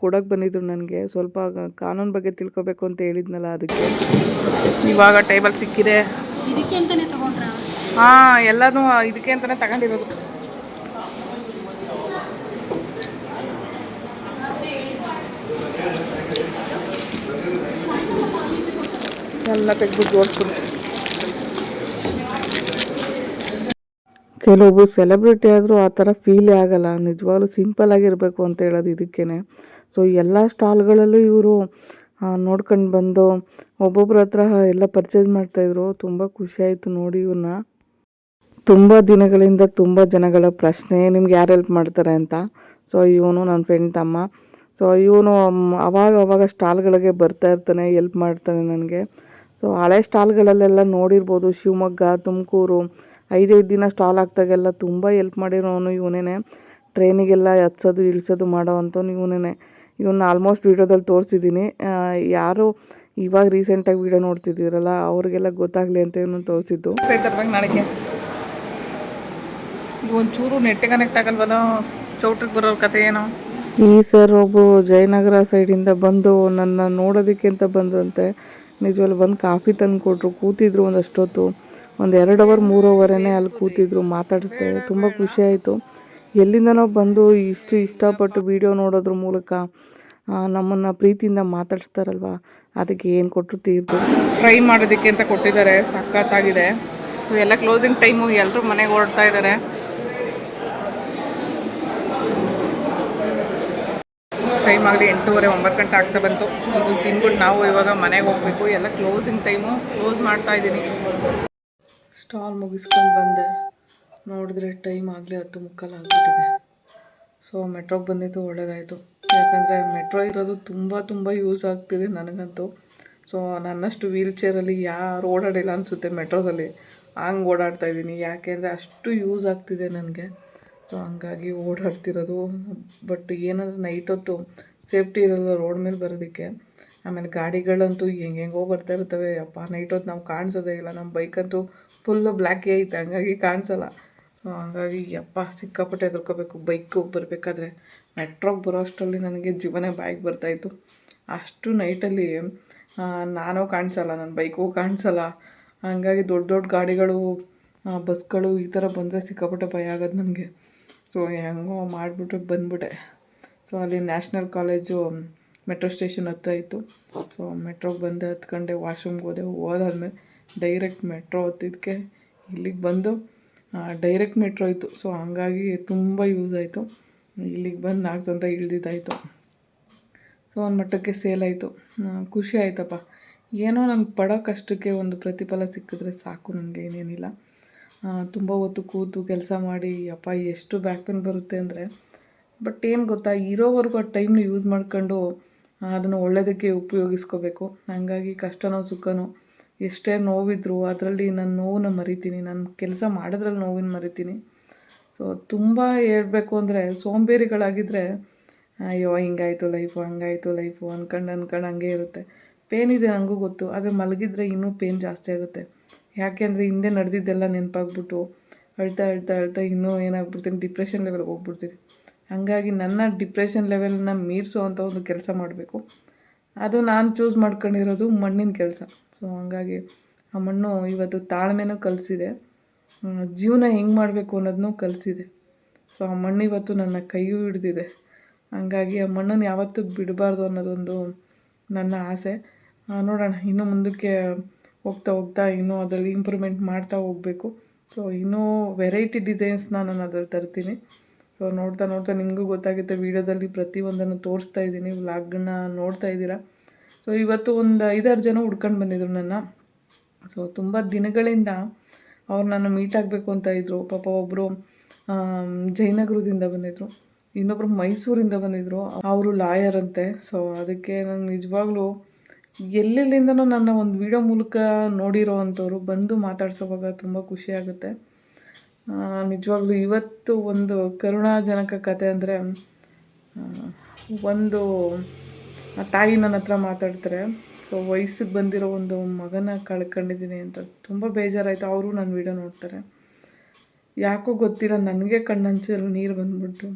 ಕೊಡೋಕ್ಕೆ ಬಂದಿದ್ರು ನನಗೆ. ಸ್ವಲ್ಪ ಕಾನೂನು ಬಗ್ಗೆ ತಿಳ್ಕೊಬೇಕು ಅಂತ ಹೇಳಿದ್ನಲ್ಲ ಅದಕ್ಕೆ. ಇವಾಗ ಟೇಬಲ್ ಸಿಕ್ಕಿದೆ. ಹಾಂ ಎಲ್ಲನೂ ಇದಕ್ಕೆ ಅಂತಲೇ ತಗೊಂಡಿರೋದು. ಎಲ್ಲ ತೆಗೆದು ಕೆಲವೊಬ್ಬರು ಸೆಲೆಬ್ರಿಟಿ ಆದರೂ ಆ ಥರ ಫೀಲೇ ಆಗಲ್ಲ. ನಿಜವಾಗ್ಲೂ ಸಿಂಪಲ್ ಆಗಿರಬೇಕು ಅಂತ ಹೇಳೋದು ಇದಕ್ಕೇ ಸೊ ಎಲ್ಲ ಸ್ಟಾಲ್ಗಳಲ್ಲೂ ಇವರು ನೋಡ್ಕೊಂಡು ಬಂದು ಒಬ್ಬೊಬ್ರ ಹತ್ರ ಎಲ್ಲ ಪರ್ಚೇಸ್ ಮಾಡ್ತಾಯಿದ್ರು ತುಂಬ ಖುಷಿಯಾಯಿತು ನೋಡಿ ಇವ್ರನ್ನ ತುಂಬ ದಿನಗಳಿಂದ ತುಂಬ ಜನಗಳ ಪ್ರಶ್ನೆ, ನಿಮ್ಗೆ ಯಾರು ಹೆಲ್ಪ್ ಮಾಡ್ತಾರೆ ಅಂತ? ಸೊ ಇವನು ನನ್ನ ಫ್ರೆಂಡ್ ತಮ್ಮ. ಸೊ ಇವನು, ಅವಾಗ ಅವಾಗ ಸ್ಟಾಲ್ಗಳಿಗೆ ಬರ್ತಾ ಇರ್ತಾನೆ ಹೆಲ್ಪ್ ಮಾಡ್ತಾನೆ ನನಗೆ. ಸೊ ಹಳೆ ಸ್ಟಾಲ್ಗಳಲ್ಲೆಲ್ಲ ನೋಡಿರ್ಬೋದು ಶಿವಮೊಗ್ಗ ತುಮಕೂರು ಐದೈದು ದಿನ ಸ್ಟಾಲ್ ಹಾಕ್ದಾಗೆಲ್ಲ ತುಂಬ ಹೆಲ್ಪ್ ಮಾಡಿರೋನು ಇವನೇ ಟ್ರೈನಿಗೆಲ್ಲ ಹತ್ಸೋದು ಇಳಿಸೋದು ಮಾಡೋ ಅಂಥವ್ನು ಇವನೇ ಇವನ್ನ ಆಲ್ಮೋಸ್ಟ್ ವೀಡಿಯೋದಲ್ಲಿ ತೋರಿಸಿದ್ದೀನಿ. ಯಾರು ಇವಾಗ ರೀಸೆಂಟಾಗಿ ವೀಡಿಯೋ ನೋಡ್ತಿದ್ದೀರಲ್ಲ ಅವ್ರಿಗೆಲ್ಲ ಗೊತ್ತಾಗಲಿ ಅಂತ ಇವನು ತೋರಿಸಿದ್ದು. ನನಗೆ ನಾಳೆಗೆ? ಒಂಚೂರು ನೆಟ್ಟೆ ಕನೆಕ್ಟ್ ಆಗಲ್ವಲ್ಲ? ಚೌಟ್ರಿಗೆ ಬರೋ ಕತೆ ಏನೋ? ಈ ಸರ್ ಒಬ್ಬರು ಜಯನಗರ ಸೈಡಿಂದ ಬಂದು ನನ್ನ ನೋಡೋದಕ್ಕೆ ಅಂತ ಬಂದ್ರಂತೆ. ನಿಜವಲ್ಲ ಬಂದು ಕಾಫಿ ತಂದು ಕೊಟ್ಟರು ಕೂತಿದ್ರು ಒಂದಷ್ಟೊತ್ತು, ಒಂದು ಎರಡು ಅವರ್ ಮೂರು ಅವರೇ ಅಲ್ಲಿ ಕೂತಿದ್ರು, ಮಾತಾಡಿಸ್ದೆ, ತುಂಬ ಖುಷಿ ಆಯಿತು. ಎಲ್ಲಿಂದನೋ ಬಂದು ಇಷ್ಟು ಇಷ್ಟಪಟ್ಟು ವಿಡಿಯೋ ನೋಡೋದ್ರ ಮೂಲಕ ನಮ್ಮನ್ನು ಪ್ರೀತಿಯಿಂದ ಮಾತಾಡಿಸ್ತಾರಲ್ವ? ಅದಕ್ಕೆ ಏನು ಕೊಟ್ಟರು ತೀರ್ದು. ಟ್ರೈ ಮಾಡೋದಕ್ಕೆ ಅಂತ ಕೊಟ್ಟಿದ್ದಾರೆ, ಸಖತ್ತಾಗಿದೆ. ಸೊ ಎಲ್ಲ ಕ್ಲೋಸಿಂಗ್ ಟೈಮು ಎಲ್ಲರೂ ಮನೆಗೆ ಹೊರಡ್ತಾ ಇದ್ದಾರೆ. ಟೈಮ್ ಆಗಲಿ ಎಂಟೂವರೆ, ಒಂಬತ್ತು ಗಂಟೆ ಆಗ್ತಾ ಬಂತು. ಇದು ತಿನ್ಬಿಟ್ಟು ನಾವು ಇವಾಗ ಮನೆಗೆ ಹೋಗಬೇಕು. ಎಲ್ಲ ಕ್ಲೋಸಿಂಗ್ ಟೈಮು ಕ್ಲೋಸ್ ಮಾಡ್ತಾ ಇದ್ದೀನಿ. ಸ್ಟಾಲ್ ಮುಗಿಸ್ಕೊಂಡು ಬಂದೆ. ನೋಡಿದ್ರೆ ಟೈಮ್ ಆಗಲಿ ಹತ್ತು ಮುಕ್ಕಾಲು ಆಗ್ಬಿಟ್ಟಿದೆ. ಸೊ ಮೆಟ್ರೋಗೆ ಬಂದಿದ್ದು ಒಳ್ಳೇದಾಯಿತು. ಯಾಕಂದರೆ ಮೆಟ್ರೋ ಇರೋದು ತುಂಬ ತುಂಬ ಯೂಸ್ ಆಗ್ತಿದೆ ನನಗಂತೂ. ಸೊ ನನ್ನಷ್ಟು ವೀಲ್ ಚೇರಲ್ಲಿ ಯಾರು ಓಡಾಡಿಲ್ಲ ಅನಿಸುತ್ತೆ ಮೆಟ್ರೋದಲ್ಲಿ ಹಂಗೆ ಓಡಾಡ್ತಾ ಇದ್ದೀನಿ. ಯಾಕೆಂದರೆ ಅಷ್ಟು ಯೂಸ್ ಆಗ್ತಿದೆ ನನಗೆ. ಸೊ ಹಂಗಾಗಿ ಓಡಾಡ್ತಿರೋದು ಬಟ್ ಏನಂದ್ರೆ ನೈಟ್ ಹೊತ್ತು ಸೇಫ್ಟಿ ಇರಲ್ಲ ರೋಡ್ ಮೇಲೆ ಬರೋದಕ್ಕೆ. ಆಮೇಲೆ ಗಾಡಿಗಳಂತೂ ಹೆಂಗೆಂಗೋ ಬರ್ತಾ ಇರ್ತವೆ ಅಪ್ಪ ನೈಟ್ ಹೊತ್ತು ನಾವು ಕಾಣಿಸೋದೇ ಇಲ್ಲ. ನಮ್ಮ ಬೈಕಂತೂ ಫುಲ್ಲು ಬ್ಲ್ಯಾಕೇ ಐತೆ. ಹಂಗಾಗಿ ಕಾಣಿಸಲ್ಲ. ಸೊ ಹಂಗಾಗಿ ಅಪ್ಪ ಸಿಕ್ಕಾಪಟ್ಟೆ ಹೆದರ್ಕೋಬೇಕು ಬೈಕ್ ಬರಬೇಕಾದ್ರೆ ಮೆಟ್ರೋಗೆ ಬರೋ ಅಷ್ಟರಲ್ಲಿ ನನಗೆ ಜೀವನೇ ಬಾಯಿಗೆ ಬರ್ತಾಯಿತ್ತು ಅಷ್ಟು ನೈಟಲ್ಲಿ ನಾನು ಕಾಣಿಸಲ್ಲ. ನನ್ನ ಬೈಕು ಕಾಣಿಸಲ್ಲ. ಹಂಗಾಗಿ ದೊಡ್ಡ ದೊಡ್ಡ ಗಾಡಿಗಳು ಬಸ್ಗಳು ಈ ಥರ ಬಂದರೆ ಸಿಕ್ಕಾಪಟ್ಟೆ ಭಯ ಆಗೋದು ನನಗೆ. ಸೊ, ಹೆಂಗೋ ಮಾಡಿಬಿಟ್ಟು ಬಂದ್ಬಿಟ್ಟೆ. ಸೊ, ಅಲ್ಲಿ ನ್ಯಾಷನಲ್ ಕಾಲೇಜು ಮೆಟ್ರೋ ಸ್ಟೇಷನ್ ಹತ್ರ ಇತ್ತು. ಸೊ, ಮೆಟ್ರೋಗೆ ಬಂದೆ ಹತ್ಕೊಂಡೆ ವಾಶ್ರೂಮ್ಗೆ ಹೋದೆ. ಹೋದಾದ್ಮೇಲೆ ಡೈರೆಕ್ಟ್ ಮೆಟ್ರೋ ಹತ್ತಿದ್ದಕ್ಕೆ ಇಲ್ಲಿಗೆ ಬಂದು ಡೈರೆಕ್ಟ್ ಮೆಟ್ರೋ ಇತ್ತು. ಸೊ, ಹಂಗಾಗಿ ತುಂಬ ಯೂಸ್ ಆಯಿತು. ಇಲ್ಲಿಗೆ ಬಂದು ನಾಲ್ಕು ಜನ ಇಳ್ದಿದ್ದಾಯಿತು. ಸೊ ಒಂದು ಮಟ್ಟಕ್ಕೆ ಸೇಲ್ ಆಯಿತು. ಖುಷಿ ಆಯ್ತಪ್ಪ. ಏನೋ ನಂಗೆ ಪಡೋ ಕಷ್ಟಕ್ಕೆ ಒಂದು ಪ್ರತಿಫಲ ಸಿಕ್ಕಿದ್ರೆ ಸಾಕು ನನಗೆ ಏನೇನಿಲ್ಲ. ತುಂಬ ಹೊತ್ತು ಕೂತು ಕೆಲಸ ಮಾಡಿ, ಅಪ್ಪ, ಎಷ್ಟು ಬ್ಯಾಕ್ ಪೇನ್ ಬರುತ್ತೆ? ಅಂದರೆ, ಬಟ್ ಏನು ಗೊತ್ತಾ, ಇರೋವರೆಗೂ ಆ ಟೈಮ್ನ ಯೂಸ್ ಮಾಡ್ಕೊಂಡು ಅದನ್ನು ಒಳ್ಳೆಯದಕ್ಕೆ ಉಪಯೋಗಿಸ್ಕೋಬೇಕು. ಹಾಗಾಗಿ ಕಷ್ಟನೋ, ಸುಖನೋ, ಎಷ್ಟೇ ನೋವಿದ್ರು ಅದರಲ್ಲಿ ನಾನು ನೋವನ್ನ ಮರಿತೀನಿ. ನಾನು ಕೆಲಸ ಮಾಡೋದ್ರಲ್ಲಿ ನೋವಿನ ಮರಿತೀನಿ. ಸೊ ತುಂಬ ಹೇಳಬೇಕು ಅಂದರೆ ಸೋಂಬೇರಿಗಳಾಗಿದ್ದರೆ ಅಯ್ಯೋ, ಹಿಂಗಾಯಿತು ಲೈಫು ಹಂಗಾಯಿತು ಲೈಫು ಅಂದ್ಕೊಂಡು ಅನ್ಕಂಡು ಹಂಗೆ ಇರುತ್ತೆ. ಪೇನ್ ಇದೆ ನನಗೂ ಗೊತ್ತು. ಆದರೆ ಮಲಗಿದ್ರೆ ಇನ್ನೂ ಪೇನ್ ಜಾಸ್ತಿ ಆಗುತ್ತೆ. ಯಾಕೆಂದರೆ ಹಿಂದೆ ನಡೆದಿದ್ದೆಲ್ಲ ನೆನಪಾಗ್ಬಿಟ್ಟು ಅಳ್ತಾ ಅಳ್ತಾ ಅಳ್ತಾ ಇನ್ನೂ ಏನಾಗ್ಬಿಡ್ತೀನಿ ಡಿಪ್ರೆಷನ್ ಲೆವೆಲ್ಗೆ ಹೋಗ್ಬಿಡ್ತೀನಿ. ಹಾಗಾಗಿ ನನ್ನ ಡಿಪ್ರೆಷನ್ ಲೆವೆಲನ್ನ ಮೀರಿಸೋ ಅಂಥ ಒಂದು ಕೆಲಸ ಮಾಡಬೇಕು. ಅದು ನಾನು ಚೂಸ್ ಮಾಡ್ಕೊಂಡಿರೋದು ಮಣ್ಣಿನ ಕೆಲಸ. ಸೊ ಹಂಗಾಗಿ ಆ ಮಣ್ಣು ಇವತ್ತು ತಾಳ್ಮೆನೂ ಕಲಿಸಿದೆ. ಜೀವನ ಹೆಂಗೆ ಮಾಡಬೇಕು ಅನ್ನೋದನ್ನೂ ಕಲಿಸಿದೆ. ಸೊ ಆ ಮಣ್ಣು ಇವತ್ತು ನನ್ನ ಕೈಯೂ ಹಿಡ್ದಿದೆ. ಹಂಗಾಗಿ ಆ ಮಣ್ಣನ್ನು ಯಾವತ್ತೂ ಬಿಡಬಾರ್ದು ಅನ್ನೋದೊಂದು ನನ್ನ ಆಸೆ. ನೋಡೋಣ, ಇನ್ನು ಮುಂದಕ್ಕೆ ಹೋಗ್ತಾ ಹೋಗ್ತಾ ಇನ್ನೂ ಅದರಲ್ಲಿ ಇಂಪ್ರೂವ್ಮೆಂಟ್ ಮಾಡ್ತಾ ಹೋಗಬೇಕು. ಸೊ ಇನ್ನೂ ವೆರೈಟಿ ಡಿಸೈನ್ಸ್ನ ನಾನು ಅದ್ರಲ್ಲಿ ತರ್ತೀನಿ. ಸೊ ನೋಡ್ತಾ ನೋಡ್ತಾ ನಿಮಗೂ ಗೊತ್ತಾಗುತ್ತೆ ವೀಡಿಯೋದಲ್ಲಿ ಪ್ರತಿಯೊಂದನ್ನು ತೋರಿಸ್ತಾ ಇದ್ದೀನಿ, ವ್ಲಾಗ್ನ ನೋಡ್ತಾ ಇದ್ದೀರಾ? ಸೊ ಇವತ್ತು ಒಂದು ಐದಾರು ಜನ ಹುಡ್ಕೊಂಡು ಬಂದಿದ್ರು ನನ್ನ. ಸೊ ತುಂಬ ದಿನಗಳಿಂದ ಅವ್ರು ನಾನು ಮೀಟ್ ಆಗಬೇಕು ಅಂತ ಇದ್ದರು ಪಾಪ ಒಬ್ಬರು ಜಯನಗರದಿಂದ ಬಂದಿದ್ದರು ಇನ್ನೊಬ್ಬರು ಮೈಸೂರಿಂದ ಬಂದಿದ್ದರು ಅವರು ಲಾಯರ್ ಅಂತೆ. ಸೊ ಅದಕ್ಕೆ ನಂಗೆ ನಿಜವಾಗ್ಲೂ ಎಲ್ಲೆಲ್ಲಿಂದನೂ ನನ್ನ ಒಂದು ವಿಡಿಯೋ ಮೂಲಕ ನೋಡಿರೋ ಅಂಥವ್ರು ಬಂದು ಮಾತಾಡ್ಸೋವಾಗ ತುಂಬ ಖುಷಿ ಆಗುತ್ತೆ. ಆ, ನಿಜವಾಗ್ಲೂ ಇವತ್ತು ಒಂದು ಕರುಣಾಜನಕ ಕತೆ ಅಂದರೆ ಒಂದು ತಾಯಿ ನನ್ನ ಹತ್ರ ಮಾತಾಡ್ತಾರೆ. ಸೊ ವಯಸ್ಸಿಗೆ ಬಂದಿರೋ ಒಂದು ಮಗನ ಕಳ್ಕೊಂಡಿದ್ದೀನಿ ಅಂತ ತುಂಬ ಬೇಜಾರಾಯಿತು. ಅವರು ನನ್ನ ವಿಡಿಯೋ ನೋಡ್ತಾರೆ. ಯಾಕೋ ಗೊತ್ತಿಲ್ಲ ನನಗೆ ಕಣ್ಣಂಚಲ್ಲಿ ನೀರು ಬಂದ್ಬಿಡ್ತು.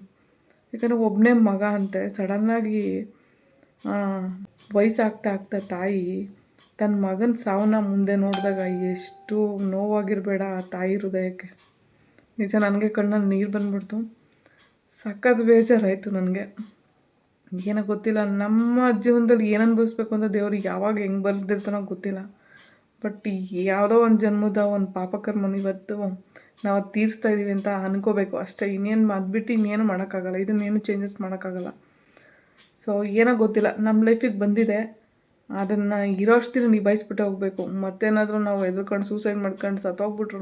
ಯಾಕಂದರೆ ಒಬ್ಬನೇ ಮಗ ಅಂತೆ ಸಡನ್ನಾಗಿ ವಯಸ್ಸಾಗ್ತಾ ಆಗ್ತಾ ತಾಯಿ ತನ್ನ ಮಗನ ಸಾವನ್ನ ಮುಂದೆ ನೋಡಿದಾಗ ಎಷ್ಟು ನೋವಾಗಿರಬೇಡ ಆ ತಾಯಿ ಹೃದಯಕ್ಕೆ. ನಿಜ ನನಗೆ ಕಣ್ಣಲ್ಲಿ ನೀರು ಬಂದ್ಬಿಡ್ತು. ಸಖತ್ ಬೇಜಾರಾಯಿತು ನನಗೆ. ಏನೋ ಗೊತ್ತಿಲ್ಲ, ನಮ್ಮ ಜೀವನದಲ್ಲಿ ಏನು ಅನುಭವಿಸ್ಬೇಕು ಅಂತ ದೇವ್ರಿಗೆ ಯಾವಾಗ ಹೆಂಗೆ ಬರೆಸ್ದಿರ್ತಾನೋ ಗೊತ್ತಿಲ್ಲ. ಬಟ್ ಯಾವುದೋ ಒಂದು ಜನ್ಮದ ಒಂದು ಪಾಪಕರ್ಮನ ಇವತ್ತು ನಾವು ತೀರಿಸ್ತಾ ಇದ್ದೀವಿ ಅಂತ ಅನ್ಕೋಬೇಕು. ಅಷ್ಟೇ, ಇನ್ನೇನು ಅದ್ಬಿಟ್ಟು ಇನ್ನೇನು ಮಾಡೋಕ್ಕಾಗಲ್ಲ. ಇದನ್ನೇನು ಚೇಂಜಸ್ ಮಾಡೋಕ್ಕಾಗಲ್ಲ. ಸೊ ಏನೋ ಗೊತ್ತಿಲ್ಲ. ನಮ್ಮ ಲೈಫಿಗೆ ಬಂದಿದೆ. ಅದನ್ನು ಇರೋ ಅಷ್ಟು ನಿಭಾಯಿಸ್ಬಿಟ್ಟು ಹೋಗಬೇಕು. ಮತ್ತೇನಾದರೂ ನಾವು ಎದುರ್ಕೊಂಡು ಸೂಸೈಡ್ ಮಾಡ್ಕೊಂಡು ಸತ್ತೋಗ್ಬಿಟ್ರು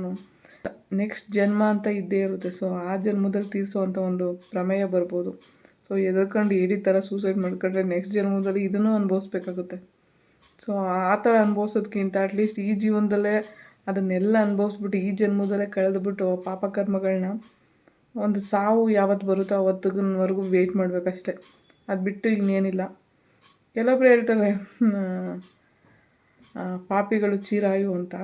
ನೆಕ್ಸ್ಟ್ ಜನ್ಮ ಅಂತ ಇದ್ದೇ ಇರುತ್ತೆ. ಸೊ ಆ ಜನ್ಮದಲ್ಲಿ ತೀರಿಸೋವಂಥ ಒಂದು ಪ್ರಮೇಯ ಬರ್ಬೋದು. ಸೊ ಎದುರ್ಕೊಂಡು ಏಡಿ ಥರ ಸೂಸೈಡ್ ಮಾಡ್ಕೊಂಡ್ರೆ ನೆಕ್ಸ್ಟ್ ಜನ್ಮದಲ್ಲಿ ಇದನ್ನು ಅನುಭವಿಸ್ಬೇಕಾಗುತ್ತೆ. ಸೊ ಆ ಥರ ಅನುಭವಿಸೋದಕ್ಕಿಂತ ಅಟ್ಲೀಸ್ಟ್ ಈ ಜೀವನದಲ್ಲೇ ಅದನ್ನೆಲ್ಲ ಅನುಭವಿಸ್ಬಿಟ್ಟು ಈ ಜನ್ಮದಲ್ಲೇ ಕಳೆದುಬಿಟ್ಟು ಪಾಪಕರ್ಮಗಳನ್ನ ಒಂದು ಸಾವು ಯಾವತ್ತು ಬರುತ್ತೋ ಅವತ್ತಿಗನ್ವರೆಗೂ ವೆಯ್ಟ್ ಮಾಡಬೇಕಷ್ಟೆ. ಅದು ಬಿಟ್ಟು ಇನ್ನೇನಿಲ್ಲ. ಕೆಲವೊಬ್ರು ಹೇಳ್ತಾರೆ ಪಾಪಿಗಳು ಚೀರಾಯು ಅಂತ.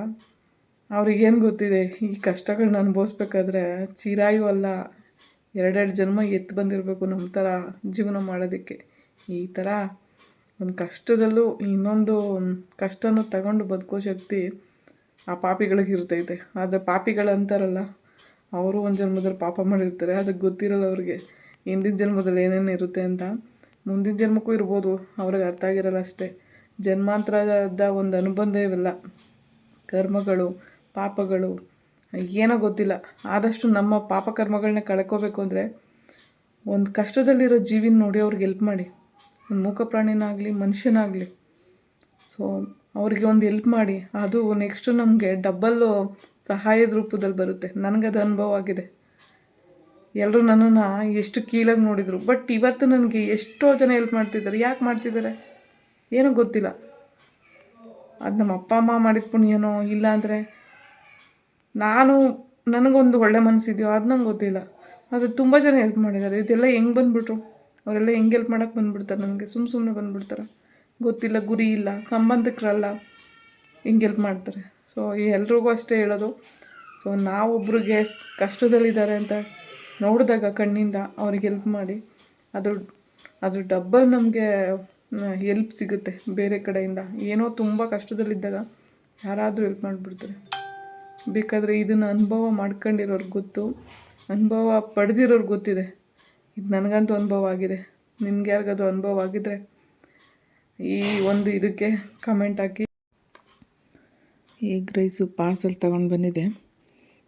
ಅವ್ರಿಗೇನು ಗೊತ್ತಿದೆ, ಈ ಕಷ್ಟಗಳನ್ನ ಅನುಭವಿಸ್ಬೇಕಾದ್ರೆ ಚೀರಾಯು ಅಲ್ಲ, ಎರಡೆರಡು ಜನ್ಮ ಎತ್ತು ಬಂದಿರಬೇಕು ನಮ್ಮ ಥರ ಜೀವನ ಮಾಡೋದಕ್ಕೆ. ಈ ಥರ ಒಂದು ಕಷ್ಟದಲ್ಲೂ ಇನ್ನೊಂದು ಕಷ್ಟನೂ ತಗೊಂಡು ಬದುಕೋ ಶಕ್ತಿ ಆ ಪಾಪಿಗಳಿಗೆ ಇರ್ತೈತೆ. ಆದರೆ ಪಾಪಿಗಳು ಅಂತಾರಲ್ಲ, ಅವರು ಒಂದು ಜನ್ಮದಲ್ಲಿ ಪಾಪ ಮಾಡಿರ್ತಾರೆ ಅದಕ್ಕೆ ಗೊತ್ತಿರಲ್ಲ ಅವ್ರಿಗೆ, ಹಿಂದಿನ ಜನ್ಮದಲ್ಲಿ ಏನೇನು ಇರುತ್ತೆ ಅಂತ. ಮುಂದಿನ ಜನ್ಮಕ್ಕೂ ಇರ್ಬೋದು. ಅವ್ರಿಗೆ ಅರ್ಥ ಆಗಿರಲ್ಲ ಅಷ್ಟೇ. ಜನ್ಮಾಂತರದ ಒಂದು ಅನುಬಂಧ ಇವೆಲ್ಲ ಕರ್ಮಗಳು, ಪಾಪಗಳು, ಏನೋ ಗೊತ್ತಿಲ್ಲ. ಆದಷ್ಟು ನಮ್ಮ ಪಾಪ ಕರ್ಮಗಳನ್ನ ಕಳ್ಕೋಬೇಕು ಅಂದರೆ ಒಂದು ಕಷ್ಟದಲ್ಲಿರೋ ಜೀವಿನ ನೋಡಿ ಅವ್ರಿಗೆ ಹೆಲ್ಪ್ ಮಾಡಿ. ಒಂದು ಮೂಕ ಪ್ರಾಣಿನಾಗಲಿ, ಮನುಷ್ಯನಾಗಲಿ. ಸೊ ಅವ್ರಿಗೆ ಒಂದು ಹೆಲ್ಪ್ ಮಾಡಿ. ಅದು ನೆಕ್ಸ್ಟು ನಮಗೆ ಡಬ್ಬಲ್ಲು ಸಹಾಯದ ರೂಪದಲ್ಲಿ ಬರುತ್ತೆ. ನನಗದು ಅನುಭವ ಆಗಿದೆ. ಎಲ್ಲರೂ ನನ್ನನ್ನು ಎಷ್ಟು ಕೀಳಾಗಿ ನೋಡಿದರು. ಬಟ್ ಇವತ್ತು ನನಗೆ ಎಷ್ಟೋ ಜನ ಹೆಲ್ಪ್ ಮಾಡ್ತಿದ್ದಾರೆ. ಯಾಕೆ ಮಾಡ್ತಿದ್ದಾರೆ? ಏನೋ ಗೊತ್ತಿಲ್ಲ. ಅದು ನಮ್ಮ ಅಪ್ಪ, ಅಮ್ಮ ಮಾಡಿದ ಪುಣ್ಯನೋ ಇಲ್ಲ ಅಂದರೆ ನಾನು ನನಗೊಂದು ಒಳ್ಳೆ ಮನಸ್ಸಿದೆಯೋ ಅದು ನಂಗೆ ಗೊತ್ತಿಲ್ಲ. ಆದರೆ ತುಂಬ ಜನ ಹೆಲ್ಪ್ ಮಾಡಿದ್ದಾರೆ. ಇದೆಲ್ಲ ಹೆಂಗೆ ಬಂದುಬಿಟ್ರು? ಅವರೆಲ್ಲ ಹೆಂಗೆ ಹೆಲ್ಪ್ ಮಾಡೋಕ್ಕೆ ಬಂದುಬಿಡ್ತಾರೆ ನನಗೆ? ಸುಮ್ಮ ಸುಮ್ಮನೆ ಬಂದುಬಿಡ್ತಾರೆ? ಗೊತ್ತಿಲ್ಲ, ಗುರಿ ಇಲ್ಲ, ಸಂಬಂಧಿಕರಲ್ಲ ಹಿಂಗೆ ಹೆಲ್ಪ್ ಮಾಡ್ತಾರೆ? ಸೊ ಎಲ್ರಿಗೂ ಅಷ್ಟೇ ಹೇಳೋದು. ಸೊ ನಾವೊಬ್ರಿಗೆ ಕಷ್ಟದಲ್ಲಿದ್ದಾರೆ ಅಂತ ನೋಡಿದಾಗ ಕಣ್ಣಿಂದ ಅವ್ರಿಗೆ ಹೆಲ್ಪ್ ಮಾಡಿ. ಅದು ಅದು ಡಬ್ಬಲ್ ನಮಗೆ ಹೆಲ್ಪ್ ಸಿಗುತ್ತೆ ಬೇರೆ ಕಡೆಯಿಂದ. ಏನೋ ತುಂಬ ಕಷ್ಟದಲ್ಲಿದ್ದಾಗ ಯಾರಾದರೂ ಹೆಲ್ಪ್ ಮಾಡಿಬಿಡ್ತಾರೆ. ಬೇಕಾದರೆ ಇದನ್ನು ಅನುಭವ ಮಾಡ್ಕೊಂಡಿರೋರ್ಗೆ ಗೊತ್ತು. ಅನುಭವ ಪಡೆದಿರೋರ್ಗೆ ಗೊತ್ತಿದೆ. ಇದು ನನಗಂತೂ ಅನುಭವ ಆಗಿದೆ. ನಿಮ್ಗೆ ಯಾರಿಗಾದ್ರೂ ಅನುಭವ ಆಗಿದ್ರೆ ಈ ಒಂದು ಇದಕ್ಕೆ ಕಮೆಂಟ್ ಹಾಕಿ. ಎಗ್ ರೈಸು ಪಾರ್ಸಲ್ ತಗೊಂಡು ಬಂದಿದೆ.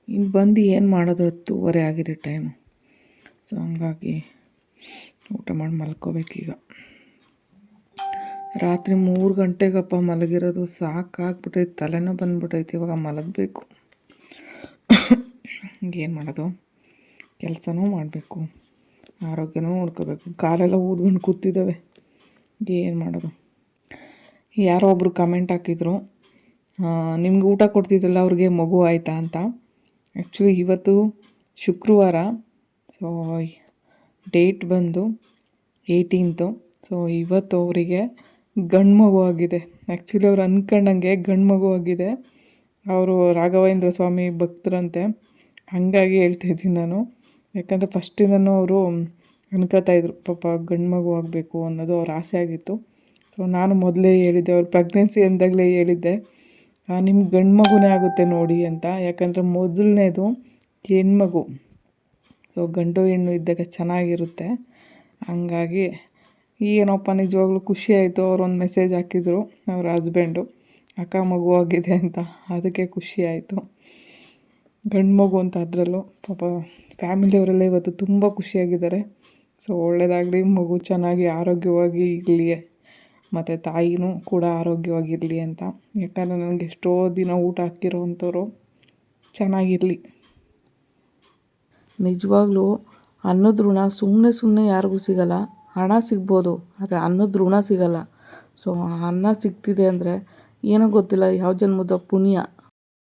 ಇನ್ನು ಬಂದು ಏನು ಮಾಡೋದು ಹತ್ತೂವರೆ ಆಗಿದೆ ಟೈಮು ಸೊ ಹಂಗಾಗಿ ಊಟ ಮಾಡಿ ಮಲ್ಕೋಬೇಕೀಗ. ರಾತ್ರಿ ಮೂರು ಗಂಟೆಗಪ್ಪ ಮಲಗಿರೋದು ಸಾಕಾಗ್ಬಿಟ್ಟೈತೆ ತಲೆನೋ ಬಂದ್ಬಿಟ್ಟೈತೆ ಇವಾಗ ಮಲಗಬೇಕು. ಏನು ಮಾಡೋದು? ಕೆಲಸನೂ ಮಾಡಬೇಕು, ಆರೋಗ್ಯನೂ ನೋಡ್ಕೋಬೇಕು ಕಾಲೆಲ್ಲ ಊದ್ಕೊಂಡು ಕೂತಿದ್ದಾವೆ. ಏನು ಮಾಡೋದು? ಯಾರೋ ಒಬ್ಬರು ಕಮೆಂಟ್ ಹಾಕಿದ್ರು ನಿಮ್ಗೆ ಊಟ ಕೊಡ್ತಿದ್ರಲ್ಲ ಅವ್ರಿಗೆ ಮಗು ಆಯಿತಾ ಅಂತ. ಆ್ಯಕ್ಚುಲಿ ಇವತ್ತು ಶುಕ್ರವಾರ ಸೊ ಡೇಟ್ ಬಂದು ಏಯ್ಟೀನ್ತು ಸೊ ಇವತ್ತು ಅವರಿಗೆ ಗಂಡು ಮಗು ಆಗಿದೆ. ಆ್ಯಕ್ಚುಲಿ ಅವ್ರು ಅಂದ್ಕೊಂಡಂಗೆ ಗಂಡು ಮಗು ಆಗಿದೆ. ಅವರು ರಾಘವೇಂದ್ರ ಸ್ವಾಮಿ ಭಕ್ತರಂತೆ. ಹಾಗಾಗಿ ಹೇಳ್ತಾ ಇದ್ದೀನಿ ನಾನು. ಯಾಕಂದರೆ ಫಸ್ಟಿಂದನೂ ಅವರು ಅನ್ಕೋತಾ ಇದ್ರು, ಪಾಪ ಗಂಡು ಮಗು ಆಗಬೇಕು ಅನ್ನೋದು ಅವ್ರ ಆಸೆ ಆಗಿತ್ತು. ಸೊ ನಾನು ಮೊದಲೇ ಹೇಳಿದ್ದೆ, ಅವ್ರ ಪ್ರೆಗ್ನೆನ್ಸಿ ಅಂದಾಗಲೇ ಹೇಳಿದ್ದೆ. ನಿಮ್ಗೆ ಗಂಡು ಮಗುನೇ ಆಗುತ್ತೆ ನೋಡಿ ಅಂತ. ಯಾಕಂದರೆ ಮೊದಲನೇದು ಹೆಣ್ಮಗು. ಸೊ ಗಂಡು ಹೆಣ್ಣು ಇದ್ದಾಗ ಚೆನ್ನಾಗಿರುತ್ತೆ. ಹಂಗಾಗಿ ಏನಪ್ಪ ನಿಜವಾಗ್ಲೂ ಖುಷಿ ಆಯಿತು. ಅವ್ರು ಒಂದು ಮೆಸೇಜ್ ಹಾಕಿದ್ರು ಅವ್ರ ಹಸ್ಬೆಂಡು ಅಕ್ಕ ಮಗು ಆಗಿದೆ ಅಂತ. ಅದಕ್ಕೆ ಖುಷಿ ಆಯಿತು. ಗಂಡು ಮಗು ಅಂತ ಅದರಲ್ಲೂ ಪಾಪ ಫ್ಯಾಮಿಲಿಯವರೆಲ್ಲ ಇವತ್ತು ತುಂಬ ಖುಷಿಯಾಗಿದ್ದಾರೆ. ಸೊ ಒಳ್ಳೆಯದಾಗಲಿ ಮಗು ಚೆನ್ನಾಗಿ ಆರೋಗ್ಯವಾಗಿ ಇರಲಿ. ಮತ್ತು ತಾಯಿನೂ ಕೂಡ ಆರೋಗ್ಯವಾಗಿರಲಿ ಅಂತ. ಯಾಕಂದರೆ ನನಗೆ ಎಷ್ಟೋ ದಿನ ಊಟ ಹಾಕಿರೋ ಅಂಥವ್ರು ಚೆನ್ನಾಗಿರಲಿ. ನಿಜವಾಗ್ಲೂ ಅನ್ನದ ಋಣ ಸುಮ್ಮನೆ ಸುಮ್ಮನೆ ಯಾರಿಗೂ ಸಿಗಲ್ಲ. ಹಣ ಸಿಗ್ಬೋದು, ಆದರೆ ಅನ್ನದ ಋಣ ಸಿಗಲ್ಲ. ಸೊ ಅನ್ನ ಸಿಗ್ತಿದೆ ಅಂದರೆ ಏನೋ ಗೊತ್ತಿಲ್ಲ. ಯಾವ ಜನ್ಮದ ಪುಣ್ಯ?